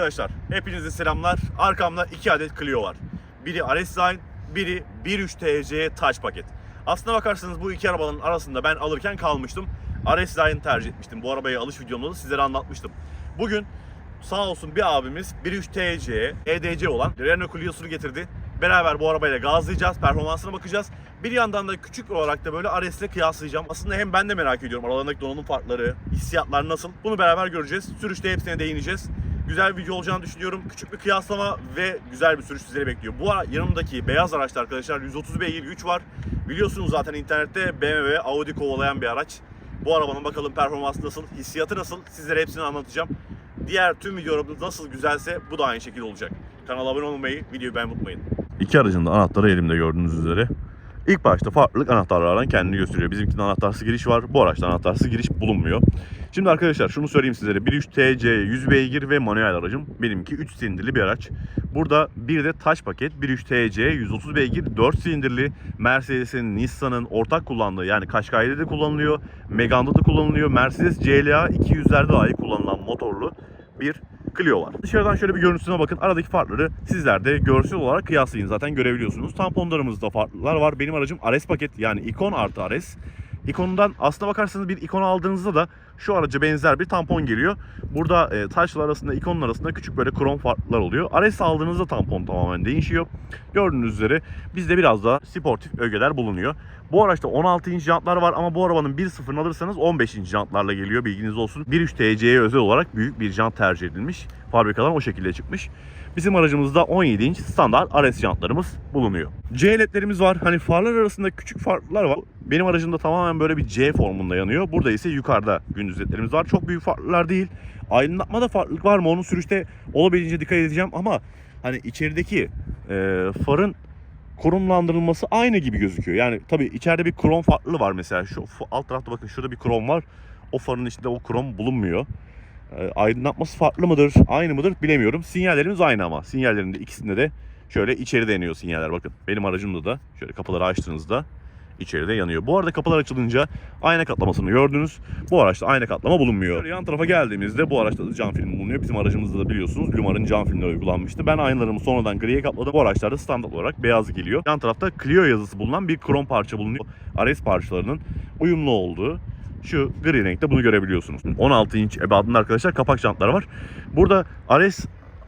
Arkadaşlar hepinize selamlar. Arkamda iki adet Clio var. Biri RS Line, biri 1.3 TC Touch paket. Aslına bakarsanız bu iki arabanın arasında ben alırken kalmıştım. RS Line tercih etmiştim. Bu arabaya alış videomda da sizlere anlatmıştım. Bugün sağ olsun bir abimiz 1.3 TC, EDC olan Renault Clio'sunu getirdi. Beraber bu arabayla gazlayacağız, performansına bakacağız. Bir yandan da küçük olarak da böyle RS ile kıyaslayacağım. Aslında hem ben de merak ediyorum aralarındaki donanım farkları, hissiyatlar nasıl. Bunu beraber göreceğiz. Sürüşte hepsine değineceğiz. Güzel bir video olacağını düşünüyorum. Küçük bir kıyaslama ve güzel bir sürüş sizleri bekliyor. Bu yanımdaki beyaz araçta arkadaşlar 130 beygir güç var. Biliyorsunuz zaten internette BMW, Audi kovalayan bir araç. Bu arabanın bakalım performansı nasıl, hissiyatı nasıl sizlere hepsini anlatacağım. Diğer tüm videolarımız nasıl güzelse bu da aynı şekilde olacak. Kanala abone olmayı, videoyu beğenmeyi unutmayın. İki aracın da anahtarı elimde gördüğünüz üzere. İlk başta farklılık anahtarlardan kendini gösteriyor. Bizimkinde anahtarsız giriş var. Bu araçta anahtarsız giriş bulunmuyor. Şimdi arkadaşlar şunu söyleyeyim sizlere. 1.3 TC 100 beygir ve manuel aracım. Benimki 3 silindirli bir araç. Burada bir de taş paket 1.3 TC 130 beygir 4 silindirli Mercedes'in, Nissan'ın ortak kullandığı yani Qashqai'de de kullanılıyor. Megane'da da kullanılıyor. Mercedes CLA 200'lerde dahi kullanılan motorlu bir Clio var. Dışarıdan şöyle bir görüntüsüne bakın. Aradaki farkları sizler de görsel olarak kıyaslayın. Zaten görebiliyorsunuz. Tamponlarımızda farklılar var. Benim aracım RS paket yani ikon artı RS. İkonundan aslına bakarsanız bir ikon aldığınızda da şu araca benzer bir tampon geliyor. Burada e, taşlar arasında ikonun arasında küçük böyle krom farklar oluyor. RS aldığınızda tampon tamamen değişiyor. Gördüğünüz üzere bizde biraz daha sportif ögeler bulunuyor. Bu araçta 16 inç jantlar var ama bu arabanın 1.0'ını alırsanız 15 inç jantlarla geliyor bilginiz olsun. 1.3 TC'ye özel olarak büyük bir jant tercih edilmiş. Fabrikadan o şekilde çıkmış. Bizim aracımızda 17 inç standart RS jantlarımız bulunuyor. C ledlerimiz var. Hani farlar arasında küçük farklar var. Benim aracımda tamamen böyle bir C formunda yanıyor. Burada ise yukarıda gündüz ledlerimiz var. Çok büyük farklılar değil. Aydınlatmada farklılık var mı? Onun sürüşte olabildiğince dikkat edeceğim ama hani içerideki e, farın konumlandırılması aynı gibi gözüküyor. Yani tabii içeride bir krom farklı var mesela. Şu alt tarafta bakın şurada bir krom var. O farın içinde o krom bulunmuyor. E, aydınlatması farklı mıdır, aynı mıdır bilemiyorum. Sinyallerimiz aynı ama. Sinyallerinde ikisinde de şöyle içeri deniyor sinyaller bakın. Benim aracımda da şöyle kapıları açtığınızda içeride yanıyor. Bu arada kapılar açılınca ayna katlamasını gördünüz. Bu araçta ayna katlama bulunmuyor. Şöyle yan tarafa geldiğimizde bu araçta da cam film bulunuyor. Bizim aracımızda da biliyorsunuz Lumar'ın cam filmleri uygulanmıştı. Ben aynalarımı sonradan griye kapladım. Bu araçlarda standart olarak beyaz geliyor. Yan tarafta Clio yazısı bulunan bir krom parça bulunuyor. RS parçalarının uyumlu olduğu şu gri renkte bunu görebiliyorsunuz. 16 inç ebadında arkadaşlar kapak jantları var. Burada RS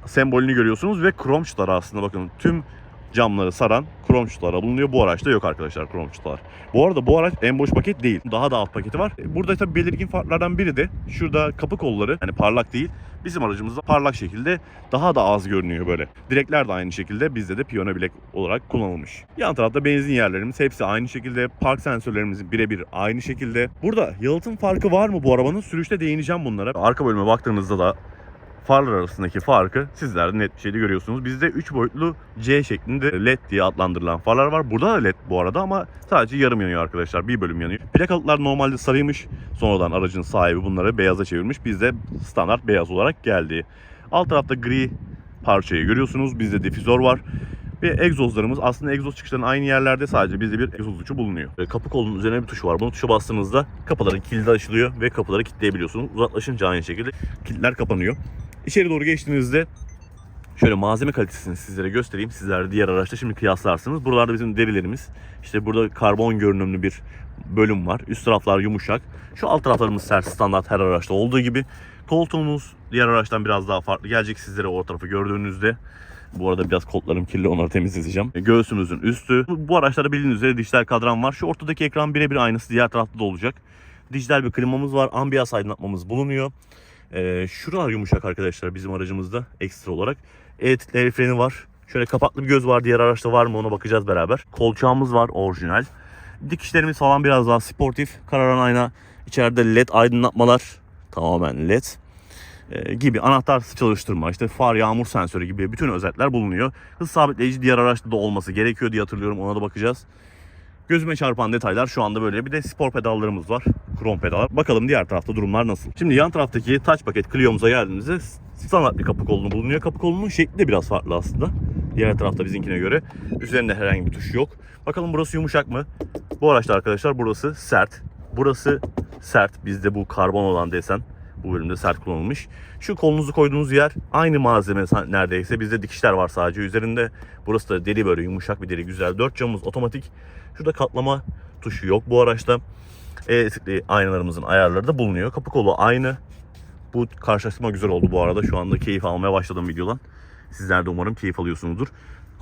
sembolünü görüyorsunuz ve krom aslında bakın tüm camları saran krom çıtalar bulunuyor. Bu araçta yok arkadaşlar krom çıtalar. Bu arada bu araç en boş paket değil. Daha da alt paketi var. Burada tabii belirgin farklardan biri de şurada kapı kolları hani parlak değil. Bizim aracımızda parlak şekilde daha da az görünüyor böyle. Direkler de aynı şekilde bizde de piyano bilek olarak kullanılmış. Yan tarafta benzin yerlerimiz hepsi aynı şekilde. Park sensörlerimiz birebir aynı şekilde. Burada yalıtım farkı var mı bu arabanın? Sürüşte değineceğim bunlara. Arka bölüme baktığınızda da farlar arasındaki farkı sizler de net bir şekilde görüyorsunuz. Bizde 3 boyutlu C şeklinde LED diye adlandırılan farlar var. Burada da LED bu arada ama sadece yarım yanıyor arkadaşlar. Bir bölüm yanıyor. Plakalıklar normalde sarıymış. Sonradan aracın sahibi bunları beyaza çevirmiş. Bizde standart beyaz olarak geldi. Alt tarafta gri parçayı görüyorsunuz. Bizde difüzör var. Ve egzozlarımız aslında egzoz çıkışlarının aynı yerlerde sadece bizde bir egzoz uçu bulunuyor. Kapı kolunun üzerine bir tuş var. Bunu tuşa bastığınızda kapıların kilidi açılıyor ve kapıları kilitleyebiliyorsunuz. Uzaklaşınca aynı şekilde kilitler kapanıyor. İçeri doğru geçtiğinizde şöyle malzeme kalitesini sizlere göstereyim. Sizler diğer araçta şimdi kıyaslarsınız. Buralarda bizim derilerimiz. İşte burada karbon görünümlü bir bölüm var. Üst taraflar yumuşak. Şu alt taraflarımız sert standart her araçta olduğu gibi. Koltuğumuz diğer araçtan biraz daha farklı gelecek sizlere o tarafı gördüğünüzde. Bu arada biraz kollarım kirli onları temizleyeceğim. Göğsümüzün üstü. Bu, bu araçlarda bildiğiniz üzere dijital kadran var. Şu ortadaki ekran birebir aynısı diğer tarafta da olacak. Dijital bir klimamız var. Ambiyans aydınlatmamız bulunuyor. Ee, şuralar yumuşak arkadaşlar bizim aracımızda ekstra olarak. Evet el freni var. Şöyle kapaklı bir göz var. Diğer araçta var mı ona bakacağız beraber. Kolçağımız var orijinal. Dikişlerimiz falan biraz daha sportif. Kararan ayna. İçeride led aydınlatmalar. Tamamen led. Ee, gibi anahtar çalıştırma, işte far yağmur sensörü gibi bütün özellikler bulunuyor. Hız sabitleyici diğer araçta da olması gerekiyor diye hatırlıyorum. Ona da bakacağız. Gözüme çarpan detaylar şu anda böyle. Bir de spor pedallarımız var. Krom pedallar. Bakalım diğer tarafta durumlar nasıl. Şimdi yan taraftaki touch paket Clio'muza geldiğimizde standart bir kapı kolunu bulunuyor. Kapı kolunun şekli de biraz farklı aslında. Diğer tarafta bizimkine göre. Üzerinde herhangi bir tuş yok. Bakalım burası yumuşak mı? Bu araçta arkadaşlar burası sert. Burası sert. Bizde bu karbon olan desen. Bu bölümde sert kullanılmış. Şu kolunuzu koyduğunuz yer aynı malzeme neredeyse. Bizde dikişler var sadece üzerinde. Burası da deri böyle yumuşak bir deri güzel. Dört camımız otomatik. Şurada katlama tuşu yok bu araçta. Elektrikli aynalarımızın ayarları da bulunuyor. Kapı kolu aynı. Bu karşılaştırma güzel oldu bu arada. Şu anda keyif almaya başladım videodan. Sizler de umarım keyif alıyorsunuzdur.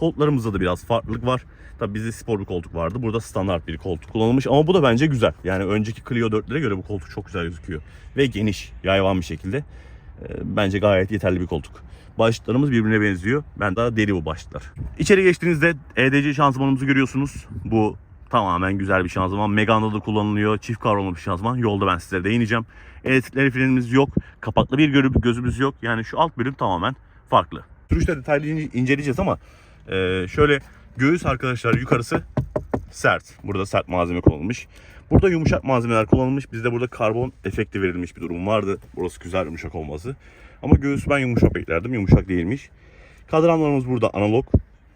Koltuklarımızda da biraz farklılık var. Tabii bizde spor bir koltuk vardı. Burada standart bir koltuk kullanılmış ama bu da bence güzel. Yani önceki Clio 4'lere göre bu koltuk çok güzel gözüküyor. Ve geniş, yayvan bir şekilde. Ee, Bence gayet yeterli bir koltuk. Başlıklarımız birbirine benziyor. Ben daha deri bu başlıklar. İçeri geçtiğinizde EDC şanzımanımızı görüyorsunuz. Bu tamamen güzel bir şanzıman. Megane'da da kullanılıyor. Çift kavramlı bir şanzıman. Yolda ben sizlere değineceğim. Elektrikli frenimiz yok. Kapaklı bir görü- gözümüz yok. Yani şu alt bölüm tamamen farklı. Sürüşte detaylı ince- inceleyeceğiz ama e, şöyle göğüs arkadaşlar yukarısı sert. Burada sert malzeme kullanılmış. Burada yumuşak malzemeler kullanılmış. Bizde burada karbon efekti verilmiş bir durum vardı. Burası güzel yumuşak olması. Ama göğüsü ben yumuşak beklerdim. Yumuşak değilmiş. Kadranlarımız burada analog.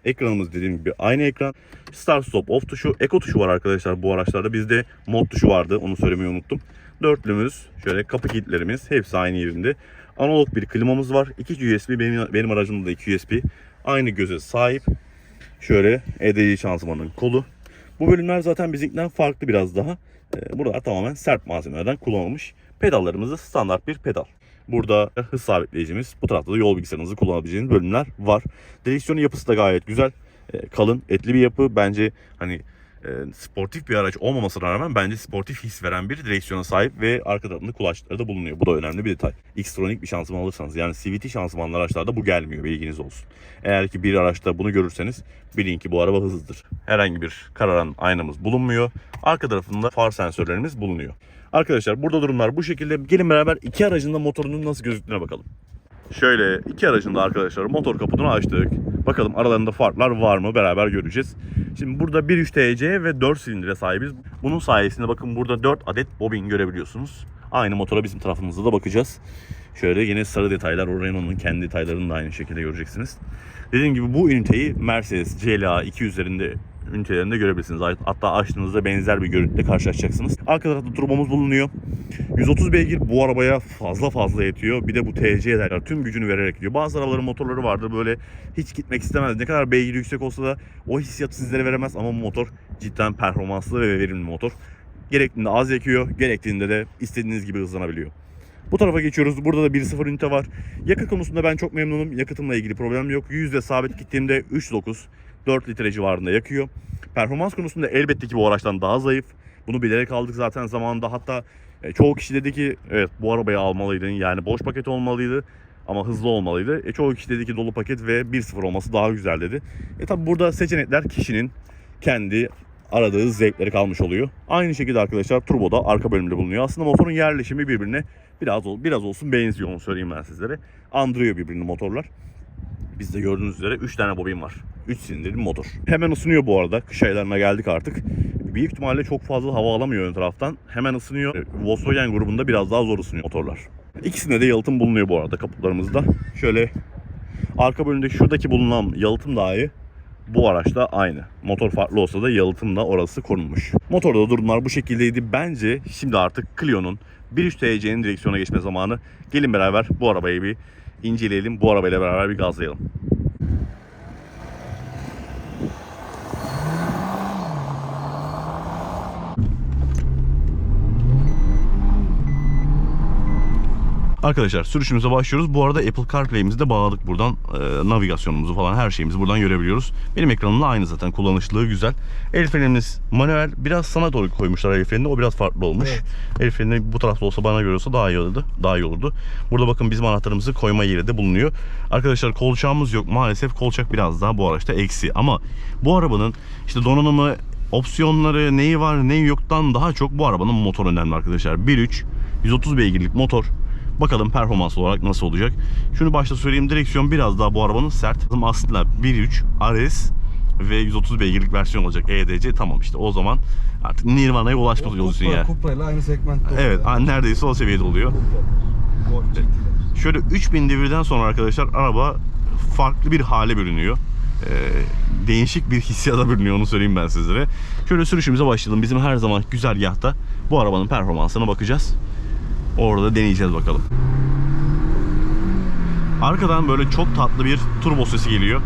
Ekranımız dediğim gibi aynı ekran. Start stop off tuşu. Eco tuşu var arkadaşlar bu araçlarda. Bizde mod tuşu vardı. Onu söylemeyi unuttum. Dörtlümüz, şöyle kapı kilitlerimiz hepsi aynı yerinde. Analog bir klimamız var. 2 USB benim, benim aracımda da 2 USB. Aynı göze sahip. Şöyle EDC şanzımanın kolu. Bu bölümler zaten bizimkinden farklı biraz daha. Ee, Buralar tamamen sert malzemelerden kullanılmış. Pedallarımız da standart bir pedal. Burada hız sabitleyicimiz, bu tarafta da yol bilgisayarınızı kullanabileceğiniz bölümler var. Direksiyonun yapısı da gayet güzel. Ee, Kalın, etli bir yapı. Bence hani e, sportif bir araç olmamasına rağmen bence sportif his veren bir direksiyona sahip ve arka tarafında kulaçları da bulunuyor. Bu da önemli bir detay. Xtronic bir şanzıman alırsanız yani CVT şanzımanlı araçlarda bu gelmiyor bilginiz olsun. Eğer ki bir araçta bunu görürseniz bilin ki bu araba hızlıdır. Herhangi bir kararan aynamız bulunmuyor. Arka tarafında far sensörlerimiz bulunuyor. Arkadaşlar burada durumlar bu şekilde. Gelin beraber iki aracın da motorunun nasıl gözüktüğüne bakalım. Şöyle iki aracın da arkadaşlar motor kaputunu açtık. Bakalım aralarında farklar var mı beraber göreceğiz. Şimdi burada 1.3 TC ve 4 silindire sahibiz. Bunun sayesinde bakın burada 4 adet bobin görebiliyorsunuz. Aynı motora bizim tarafımızda da bakacağız. Şöyle yine sarı detaylar, o Renault'un kendi detaylarını da aynı şekilde göreceksiniz. Dediğim gibi bu üniteyi Mercedes CLA 200'lerinde ünitelerinde görebilirsiniz. Hatta açtığınızda benzer bir görüntüyle karşılaşacaksınız. Arka tarafta turbomuz bulunuyor. 130 beygir bu arabaya fazla fazla yetiyor. Bir de bu TC ederler tüm gücünü vererek gidiyor. Bazı arabaların motorları vardır böyle hiç gitmek istemez. Ne kadar beygiri yüksek olsa da o hissiyatı sizlere veremez ama bu motor cidden performanslı ve verimli motor. Gerektiğinde az yakıyor, gerektiğinde de istediğiniz gibi hızlanabiliyor. Bu tarafa geçiyoruz. Burada da 1.0 ünite var. Yakıt konusunda ben çok memnunum. Yakıtımla ilgili problem yok. Yüzde sabit gittiğimde 3.9 4 litre civarında yakıyor. Performans konusunda elbette ki bu araçtan daha zayıf. Bunu bilerek aldık zaten zamanında. Hatta e, çoğu kişi dedi ki evet bu arabayı almalıydın. Yani boş paket olmalıydı ama hızlı olmalıydı. E, çoğu kişi dedi ki dolu paket ve 1.0 olması daha güzel dedi. E tabi burada seçenekler kişinin kendi aradığı zevkleri kalmış oluyor. Aynı şekilde arkadaşlar turbo da arka bölümde bulunuyor. Aslında motorun yerleşimi birbirine biraz biraz olsun benziyor onu söyleyeyim ben sizlere. Andırıyor birbirini motorlar. Bizde gördüğünüz üzere 3 tane bobin var. 3 silindirli motor. Hemen ısınıyor bu arada. Kış aylarına geldik artık. Büyük ihtimalle çok fazla hava alamıyor ön taraftan. Hemen ısınıyor. Volkswagen grubunda biraz daha zor ısınıyor motorlar. İkisinde de yalıtım bulunuyor bu arada kaputlarımızda. Şöyle arka bölümde şuradaki bulunan yalıtım dahi bu araçta aynı. Motor farklı olsa da yalıtım da orası korunmuş. Motorda durumlar bu şekildeydi. Bence şimdi artık Clio'nun 1.3 TC'nin direksiyona geçme zamanı. Gelin beraber bu arabayı bir inceleyelim. Bu arabayla beraber bir gazlayalım. Arkadaşlar sürüşümüze başlıyoruz. Bu arada Apple CarPlay'imizi de bağladık buradan. Ee, navigasyonumuzu falan her şeyimizi buradan görebiliyoruz. Benim ekranımla aynı zaten kullanışlılığı güzel. El frenimiz manuel. Biraz sana doğru koymuşlar el frenini. O biraz farklı olmuş. Evet. El freni bu tarafta olsa bana göre olsa daha iyi olurdu. Daha iyi olurdu. Burada bakın bizim anahtarımızı koyma yeri de bulunuyor. Arkadaşlar kolçağımız yok. Maalesef kolçak biraz daha bu araçta eksi. Ama bu arabanın işte donanımı opsiyonları neyi var neyi yoktan daha çok bu arabanın motor önemli arkadaşlar. 1.3 130 beygirlik motor. Bakalım performans olarak nasıl olacak. Şunu başta söyleyeyim direksiyon biraz daha bu arabanın sert. Aslında 1.3 RS ve 130 beygirlik versiyon olacak EDC tamam işte o zaman artık Nirvana'ya ulaşmış oluyorsun ya. Cupra ile aynı segmentte. Evet a- neredeyse o seviyede oluyor. Şöyle 3000 devirden sonra arkadaşlar araba farklı bir hale bürünüyor. Ee, değişik bir hissiyata bürünüyor onu söyleyeyim ben sizlere. Şöyle sürüşümüze başlayalım. Bizim her zaman güzergahta bu arabanın performansına bakacağız. Orada deneyeceğiz bakalım. Arkadan böyle çok tatlı bir turbo sesi geliyor.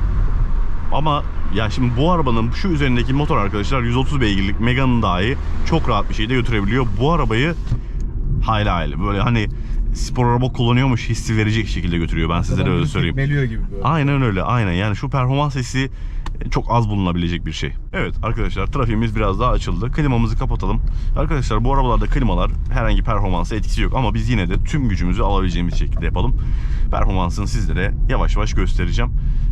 Ama ya şimdi bu arabanın şu üzerindeki motor arkadaşlar 130 beygirlik Megane'ın dahi çok rahat bir şekilde götürebiliyor. Bu arabayı hayli hayli böyle hani spor araba kullanıyormuş hissi verecek şekilde götürüyor ben sizlere öyle söyleyeyim. Gibi böyle. Aynen öyle aynen yani şu performans sesi çok az bulunabilecek bir şey. Evet arkadaşlar trafiğimiz biraz daha açıldı. Klimamızı kapatalım. Arkadaşlar bu arabalarda klimalar herhangi performansa etkisi yok ama biz yine de tüm gücümüzü alabileceğimiz şekilde yapalım. Performansını sizlere yavaş yavaş göstereceğim.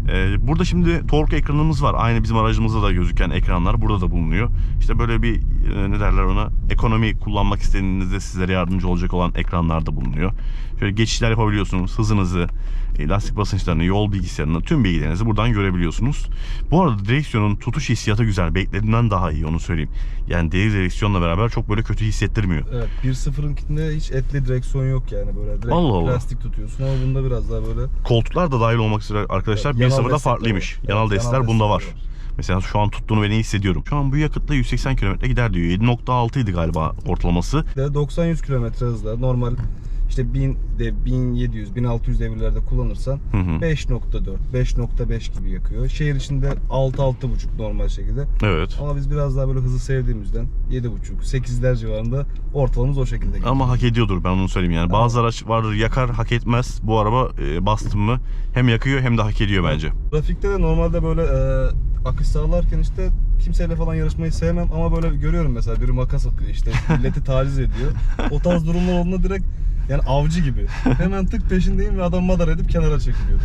Ee, burada şimdi torque ekranımız var. Aynı bizim aracımızda da gözüken ekranlar burada da bulunuyor. İşte böyle bir e, ne derler ona ekonomi kullanmak istediğinizde sizlere yardımcı olacak olan ekranlar da bulunuyor. Şöyle geçişler yapabiliyorsunuz. Hızınızı, lastik basınçlarını, yol bilgisayarını, tüm bilgilerinizi buradan görebiliyorsunuz. Bu arada direksiyonun tutuş hissiyatı güzel. Beklediğimden daha iyi onu söyleyeyim. Yani deri direksiyonla beraber çok böyle kötü hissettirmiyor. Evet 1.0'ınkinde hiç etli direksiyon yok yani böyle direkt Allah Allah. plastik tutuyorsun ama bunda biraz daha böyle Koltuklar da dahil olmak üzere arkadaşlar Evet, yanal 1.0'da destekler farklıymış. Yanal Evet, destekler yanal bunda var. var. Mesela şu an tuttuğunu ben iyi hissediyorum. Şu an bu yakıtla 180 km gider diyor. 7.6 idi galiba ortalaması. de 90-100 km hızla normal işte 1000 de 1700 1600 devirlerde kullanırsan Hı hı. 5.4 5.5 gibi yakıyor. Şehir içinde 6 6.5 normal şekilde. Evet. Ama biz biraz daha böyle hızı sevdiğimizden 7.5 8'ler civarında ortalamamız o şekilde gidiyor. Ama hak ediyordur ben onu söyleyeyim yani. Bazı araç vardır yakar hak etmez. Bu araba e, bastım mı hem yakıyor hem de hak ediyor bence. Trafikte de normalde böyle e, akış sağlarken işte kimseyle falan yarışmayı sevmem ama böyle görüyorum mesela biri makas atıyor işte milleti taciz ediyor. O tarz durumlar olduğunda direkt yani avcı gibi. Hemen tık peşindeyim ve adam madar edip kenara çekiliyor.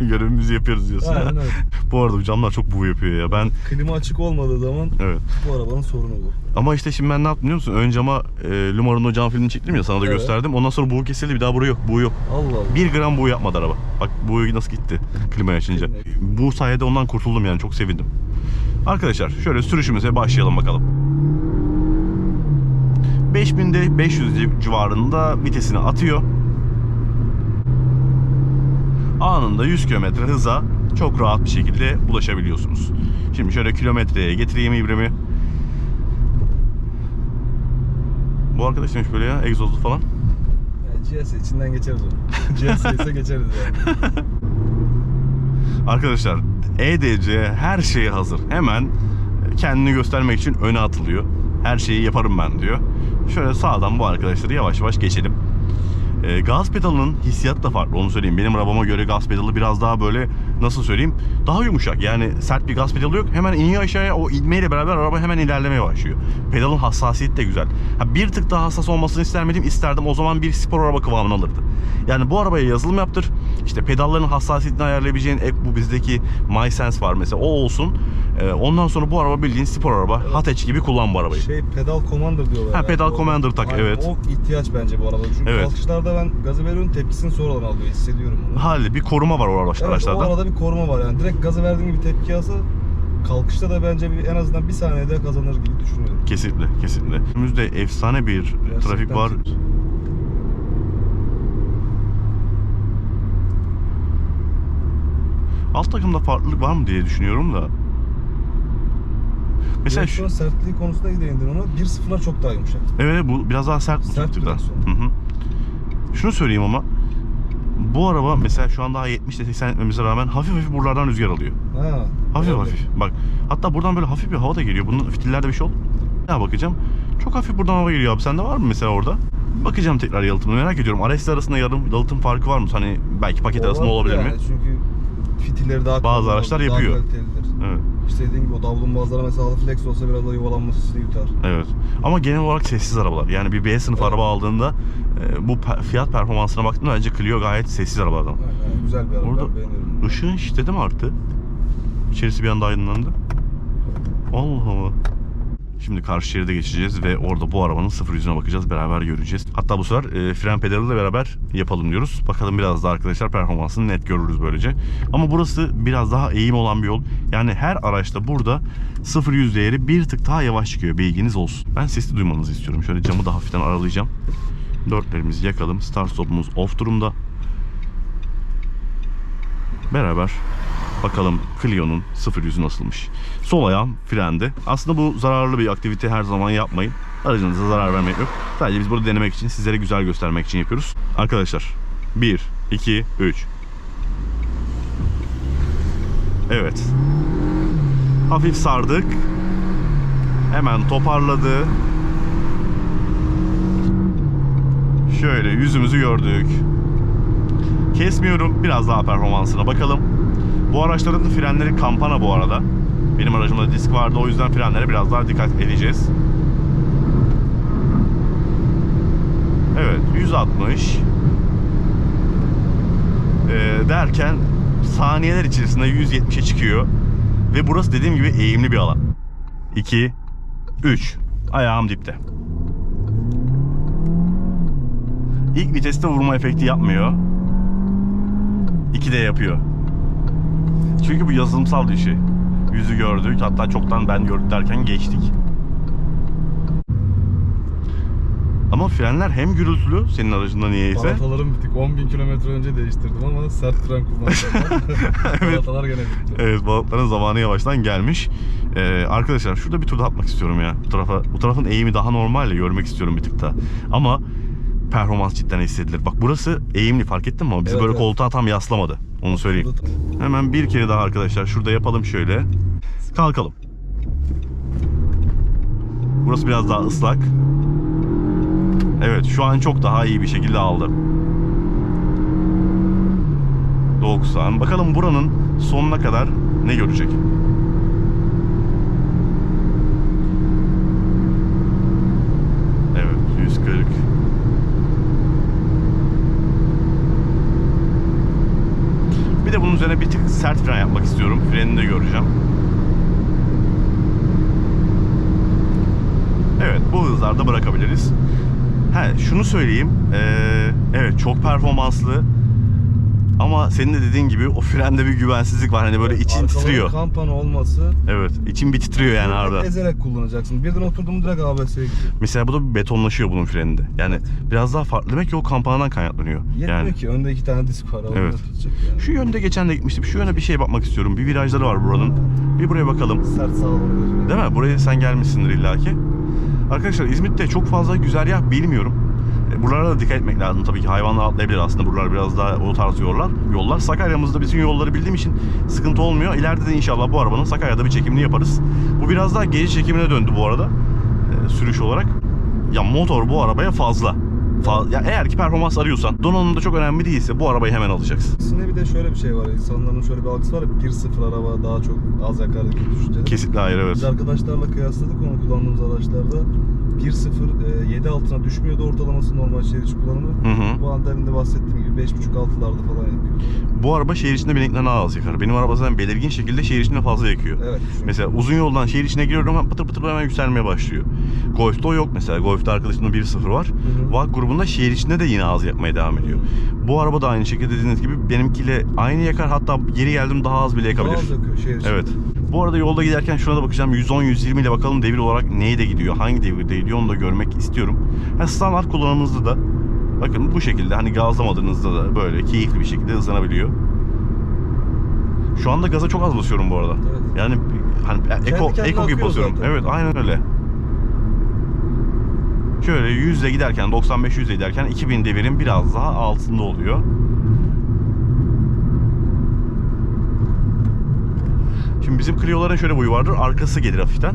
Görevimizi yapıyoruz diyorsun. Aynen öyle. bu arada bu camlar çok buğu yapıyor ya. Ben Klima açık olmadığı zaman evet. bu arabanın sorunu bu. Ama işte şimdi ben ne yaptım biliyor musun? Ön cama e, Lumar'ın o cam filmini çektim ya sana da Evet. gösterdim. Ondan sonra buğu kesildi bir daha buğu yok. Buğu yok. Allah Allah. Bir gram buğu yapmadı araba. Bak buğu nasıl gitti klimayı açınca. Bu sayede ondan kurtuldum yani çok sevindim. Arkadaşlar şöyle sürüşümüze başlayalım bakalım. 5000'de 500 civarında vitesini atıyor. Anında 100 km hıza çok rahat bir şekilde ulaşabiliyorsunuz. Şimdi şöyle kilometreye getireyim ibrimi. Bu arkadaş demiş böyle ya egzozlu falan. Yani GS içinden geçeriz onu. GS ise geçeriz yani. Arkadaşlar EDC her şeye hazır. Hemen kendini göstermek için öne atılıyor. Her şeyi yaparım ben diyor. Şöyle sağdan bu arkadaşları yavaş yavaş geçelim. Ee, gaz pedalının hissiyatı da farklı onu söyleyeyim. Benim arabama göre gaz pedalı biraz daha böyle nasıl söyleyeyim daha yumuşak. Yani sert bir gaz pedalı yok. Hemen iniyor aşağıya o inmeyle beraber araba hemen ilerlemeye başlıyor. Pedalın hassasiyeti de güzel. Ha, bir tık daha hassas olmasını ister miydim? İsterdim. O zaman bir spor araba kıvamını alırdı. Yani bu arabaya yazılım yaptır. İşte pedalların hassasiyetini ayarlayabileceğin ek bu bizdeki MySense var mesela. O olsun. Ee, ondan sonra bu araba bildiğin spor araba. Hatch gibi kullan bu arabayı. Şey pedal commander diyorlar. Ha, yani. pedal O- commander tak, evet. O ihtiyaç bence bu arabada. Çünkü Evet. kalkışlarda ben gazı veriyorum tepkisini sonradan alıyor. Hissediyorum onu. Halde bir koruma var o araç, Evet, araçlarda. arada bir koruma var yani. Direkt gazı verdiğin gibi tepki alsa kalkışta da bence bir, en azından bir saniyede kazanır gibi düşünüyorum. Kesinlikle, kesinlikle. Önümüzde efsane bir trafik Gerçekten var. temiz. Alt takımda farklılık var mı diye düşünüyorum da. Mesela şu, sertliği konusunda iyi değindin ona. 1.0'lar çok daha yumuşak. evet bu biraz daha sert bu Sert direksiyon. Hı hı. Şunu söyleyeyim ama bu araba mesela şu an daha 70 ile 80 etmemize rağmen hafif hafif buralardan rüzgar alıyor. Ha. Hafif öyle. hafif. Bak hatta buradan böyle hafif bir hava da geliyor. Bunun fitillerde bir şey oldu. Ya bakacağım. Çok hafif buradan hava geliyor abi. Sende var mı mesela orada? Bakacağım tekrar yalıtımını merak ediyorum. RS arasında yarım yalıtım farkı var mı? Hani belki paket arasında olabilir yani. mi? Çünkü fitilleri daha Bazı kalın araçlar daha yapıyor. kalitelidir. Evet. İşte dediğim gibi o davlumbazlara mesela flex olsa biraz da yuvalanması yutar. Evet. Ama genel olarak sessiz arabalar. Yani bir B sınıf Evet. araba aldığında bu pe- fiyat performansına baktığımda bence Clio gayet sessiz arabalardan. Aynen, güzel bir araba. Ben beğeniyorum. Işığın şiddeti mi arttı? İçerisi bir anda aydınlandı. Allah Allah. Şimdi karşı şeride geçeceğiz ve orada bu arabanın sıfır yüzüne bakacağız. Beraber göreceğiz. Hatta bu sefer e, fren pedalıyla beraber yapalım diyoruz. Bakalım biraz da arkadaşlar performansını net görürüz böylece. Ama burası biraz daha eğim olan bir yol. Yani her araçta burada sıfır yüz değeri bir tık daha yavaş çıkıyor. Bilginiz olsun. Ben sesli duymanızı istiyorum. Şöyle camı da hafiften aralayacağım. Dörtlerimizi yakalım. Start stop'umuz off durumda. Beraber Bakalım Clio'nun sıfır yüzü nasılmış. Sol ayağım frende. Aslında bu zararlı bir aktivite her zaman yapmayın. Aracınıza zarar vermek yok. Sadece biz burada denemek için, sizlere güzel göstermek için yapıyoruz. Arkadaşlar 1, 2, 3. Evet. Hafif sardık. Hemen toparladı. Şöyle yüzümüzü gördük. Kesmiyorum. Biraz daha performansına bakalım. Bu araçların frenleri kampana bu arada. Benim aracımda disk vardı o yüzden frenlere biraz daha dikkat edeceğiz. Evet 160 Ee, derken saniyeler içerisinde 170'e çıkıyor. Ve burası dediğim gibi eğimli bir alan. 2 3 Ayağım dipte. İlk viteste vurma efekti yapmıyor. 2 de yapıyor. Çünkü bu yazılımsal bir şey. Yüzü gördük. Hatta çoktan ben gördük derken geçtik. Ama frenler hem gürültülü senin aracında niyeyse. Balatalarım bitik. 10.000 kilometre önce değiştirdim ama sert fren kullandım. Balatalar gene bitti. Evet balıkların zamanı yavaştan gelmiş. Ee, arkadaşlar şurada bir tur da atmak istiyorum ya. Bu tarafa bu tarafın eğimi daha normal ya görmek istiyorum bir tık da. Ama performans cidden hissedilir. Bak burası eğimli fark ettin mi? Bizi Evet, böyle evet. koltuğa tam yaslamadı. Onu söyleyeyim. Hemen bir kere daha arkadaşlar şurada yapalım şöyle. Kalkalım. Burası biraz daha ıslak. Evet şu an çok daha iyi bir şekilde aldım. 90. Bakalım buranın sonuna kadar ne görecek? Evet 140. Bir de bunun üzerine bir tık sert fren yapmak istiyorum. Frenini de göreceğim. Evet bu hızlarda bırakabiliriz. He şunu söyleyeyim. Ee, evet çok performanslı. Ama senin de dediğin gibi o frende bir güvensizlik var. Hani böyle için Arkaların titriyor. kampana olması Evet için bir titriyor yani arada. ezerek kullanacaksın. Birden oturdun mu direkt ABS'ye gidiyor. Mesela bu da bir betonlaşıyor bunun freninde. Yani biraz daha farklı. Demek ki o kampanadan kaynaklanıyor. Yetmiyor Yani ki. Önde iki tane disk var. Evet. Tutacak yani. şu yönde geçen de gitmiştim. Şu yöne bir şeye bakmak istiyorum. Bir virajları var buranın. Bir buraya bakalım. Sert sağa doğru. Değil mi? Buraya sen gelmişsindir illaki. Arkadaşlar İzmit'te çok fazla güzergah bilmiyorum. E, Buralara da dikkat etmek lazım. Tabii ki hayvanlar atlayabilir aslında. Buralar biraz daha o tarz yollar. Yollar. Sakarya'mızda bizim yolları bildiğim için sıkıntı olmuyor. İleride de inşallah bu arabanın Sakarya'da bir çekimini yaparız. Bu biraz daha gece çekimine döndü bu arada. E, sürüş olarak. Ya motor bu arabaya fazla. Fa- ya eğer ki performans arıyorsan donanım da çok önemli değilse bu arabayı hemen alacaksın. İkisinde bir de şöyle bir şey var. İnsanların şöyle bir algısı var ya 1-0 araba daha çok az yakar gibi düşünceler. Kesinlikle hayır Biz evet. arkadaşlarla kıyasladık onu kullandığımız araçlarda 1.0 e, 7 altına düşmüyordu ortalaması normal şehir içi kullanımı. Hı hı. Bu an demin de bahsettiğim gibi 5.5-6'larda falan yakıyor. Bu araba şehir içinde benimkinden daha az yakar. Benim araba zaten belirgin şekilde şehir içinde fazla yakıyor. Evet. çünkü- Mesela uzun yoldan şehir içine giriyorum hemen pıtır pıtır hemen yükselmeye başlıyor. Golf'te o yok mesela. Golf'te arkadaşımda 1.0 var. hı. VAG grubunda şehir içinde de yine az yakmaya devam ediyor. Bu araba da aynı şekilde dediğiniz gibi benimkiyle aynı yakar hatta geri geldim daha az bile yakabilir. Daha az yakıyor şehir içi. Evet. Bu arada yolda giderken şuna da bakacağım. 110-120 ile bakalım devir olarak neyle gidiyor? Hangi devirde gidiyor onu da görmek istiyorum. Ha, standart kullanımınızda da bakın bu şekilde hani gazlamadığınızda da böyle keyifli bir şekilde hızlanabiliyor. Şu anda gaza çok az basıyorum bu arada. Evet. Yani hani eko, kendine eko gibi basıyorum. zaten. Evet aynen öyle. Şöyle 100 ile giderken 95-100 ile giderken 2000 devirin biraz daha altında oluyor. Şimdi bizim Clio'ların şöyle boyu vardır. Arkası gelir hafiften.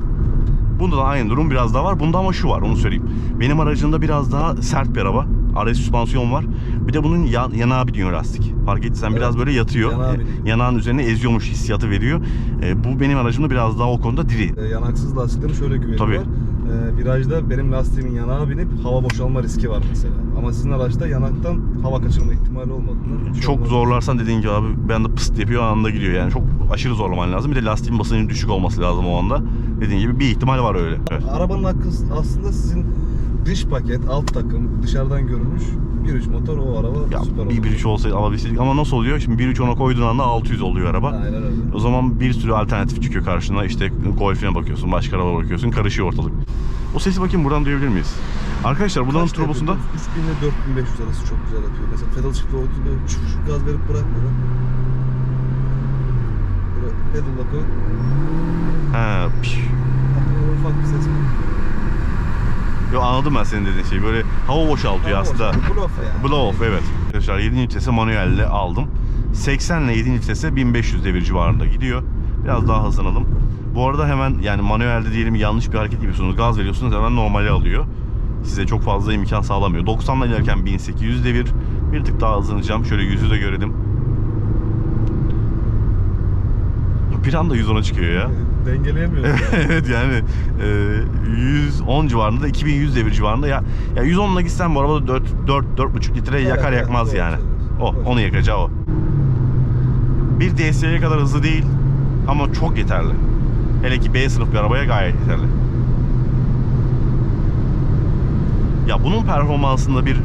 Bunda da aynı durum biraz daha var. Bunda ama şu var onu söyleyeyim. Benim aracımda biraz daha sert bir araba. RS süspansiyon var. Bir de bunun yan, yanağı biniyor lastik. Fark ettiysen Evet. biraz böyle yatıyor. Yanağı E. Yanağın üzerine eziyormuş hissiyatı veriyor. E, bu benim aracımda biraz daha o konuda diri. E, yanaksız lastiklerin şöyle güveni Tabii. var. E, virajda benim lastiğimin yanağa binip hava boşalma riski var mesela. Ama sizin araçta yanaktan hava kaçırma ihtimali olmadığından hiç Çok olmaz. zorlarsan dediğin gibi abi bir anda pıst yapıyor anında gidiyor yani. Çok aşırı zorlaman lazım. Bir de lastiğin basıncının düşük olması lazım o anda. Dediğin gibi bir ihtimal var öyle. Evet. Arabanın hakkı aslında sizin dış paket, alt takım, dışarıdan görünüş 1.3 motor o araba Ya süper bir 1.3 olsaydı alabilseydik ama nasıl oluyor? Şimdi 1.3 ona koyduğun anda 600 oluyor araba. Aynen öyle. O zaman bir sürü alternatif çıkıyor karşına. İşte Golf'ine bakıyorsun, başka araba bakıyorsun, karışıyor ortalık. O sesi bakayım buradan duyabilir miyiz? Arkadaşlar buradan Kaç turbosunda yapıyor? 3000 ile 4500 arası çok güzel atıyor. Mesela pedal shift'e oturdu, şu, şu gaz verip bırakmadan. Pedal lock'u. Ha, piş. Ufak bir ses. Yo anladım ben senin dediğin şeyi. Böyle hava boşaltıyor aslında. Blow off yani. Blow off evet. Arkadaşlar 7. vitese manuelle aldım. 80 ile 7. vitese 1500 devir civarında gidiyor. Biraz daha hızlanalım. Bu arada hemen yani manuelde diyelim yanlış bir hareket yapıyorsunuz. Gaz veriyorsunuz hemen normale alıyor. Size çok fazla imkan sağlamıyor. 90'la inerken 1800 devir. Bir tık daha hızlanacağım. Şöyle yüzü de görelim. Bir anda 110'a çıkıyor ya. Dengeleyemiyorum. yani. evet yani e, 110 civarında da 2100 devir civarında ya ya 110'la gitsen bu arabada 4 4 4,5 litre Evet, yakar evet, yakmaz doğru yani. O onu yakacağı o. Bir DSG'ye kadar hızlı değil ama çok yeterli. Hele ki B sınıf bir arabaya gayet yeterli. Ya bunun performansında bir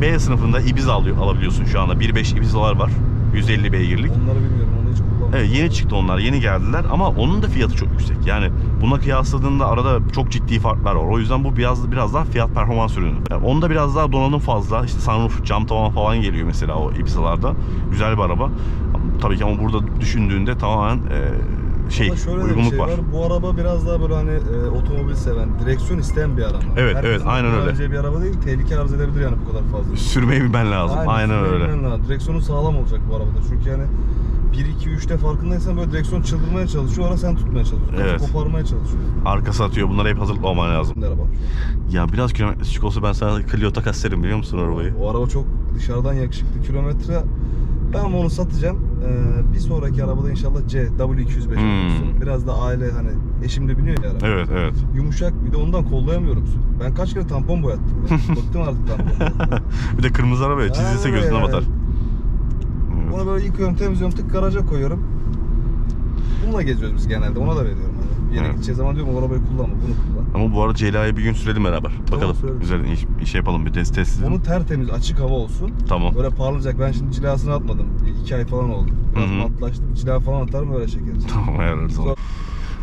B sınıfında Ibiza alıyor, alabiliyorsun şu anda. 1.5 Ibiza'lar var. 150 beygirlik. Onları bilmiyorum. Evet yeni çıktı onlar yeni geldiler ama onun da fiyatı çok yüksek. Yani buna kıyasladığında arada çok ciddi farklar var. O yüzden bu biraz biraz daha fiyat performans ürünü. Yani onda biraz daha donanım fazla. İşte sunroof, cam tavan falan geliyor mesela o Ibiza'larda. Güzel bir araba. Tabii ki ama burada düşündüğünde tamamen e, şey Ama şöyle uygunluk şey var. var. Bu araba biraz daha böyle hani e, otomobil seven, direksiyon isteyen bir araba. Evet, Herkesin evet, aynen öyle. kullanabileceği bir araba değil. Tehlike arz edebilir yani bu kadar fazla. Sürmeyi bilmen lazım. Aynen, sürmeyi öyle. lazım. Direksiyonu sağlam olacak bu arabada. Çünkü yani 1 2 3'te farkındaysan böyle direksiyon çıldırmaya çalışıyor. Ara sen tutmaya çalışıyorsun. Evet. Evet. Koparmaya çalışıyor. Arkası atıyor. Bunlara hep hazırlıklı olman lazım. Araba. Ya biraz kilometresi çık olsa ben sana Clio takas derim biliyor musun arabayı? O araba çok dışarıdan yakışıklı kilometre. Ben onu satacağım. Ee, bir sonraki arabada inşallah C W205 Hmm. olsun. Biraz da aile hani eşim de biniyor ya araba. Evet evet. Yumuşak bir de ondan kollayamıyorum. Ben kaç kere tampon boyattım. ya. Bıktım artık tampondan. bir de kırmızı araba ya çizilse gözüne batar. Onu böyle yıkıyorum, temizliyorum, tık garaja koyuyorum. Bununla geziyoruz biz genelde. Ona da veriyorum. Hani bir yere gideceği zaman diyorum o arabayı kullanma, bunu kullan. Ama bu arada Ceyla'yı bir gün sürelim beraber. Bakalım. sürelim. Güzel iş, iş yapalım bir test test edelim. Onu tertemiz, açık hava olsun. Tamam. Böyle parlayacak. Ben şimdi cilasını atmadım. Bir iki ay falan oldu. Biraz Hı hı. matlaştı. Bir cila falan atarım öyle çekeriz. Tamam ayarlarız onu. Sonra-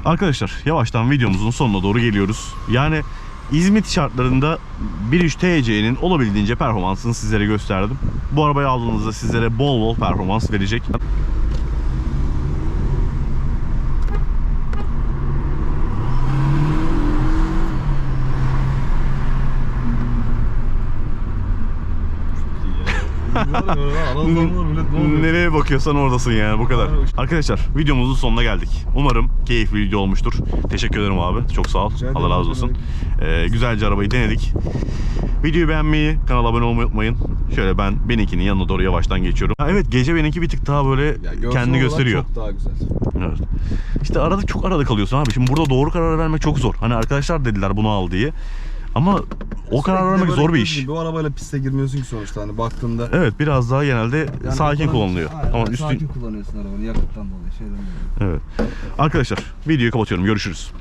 Arkadaşlar yavaştan videomuzun sonuna doğru geliyoruz. Yani İzmit şartlarında 1.3 TC'nin olabildiğince performansını sizlere gösterdim. Bu arabayı aldığınızda sizlere bol bol performans verecek. Nereye bakıyorsan oradasın yani bu kadar. Arkadaşlar videomuzun sonuna geldik. Umarım keyifli video olmuştur. Teşekkür ederim abi. Çok sağ ol. Allah razı olsun. Ee, güzelce arabayı denedik. Videoyu beğenmeyi, kanala abone olmayı unutmayın. Şöyle ben benimkinin yanına doğru yavaştan geçiyorum. Ha, evet gece benimki bir tık daha böyle kendini gösteriyor. Çok daha güzel. Evet. İşte arada çok arada kalıyorsun abi. Şimdi burada doğru karar vermek çok zor. Hani arkadaşlar dediler bunu al diye. Ama o karar vermek zor bir iş. Bu arabayla piste girmiyorsun ki sonuçta hani baktığında. Evet biraz daha genelde Yani sakin kullanılıyor. Aynen, Ama üstün Sakin kullanıyorsun arabanı yakıttan dolayı şeyden dolayı. Evet. Arkadaşlar videoyu kapatıyorum. Görüşürüz.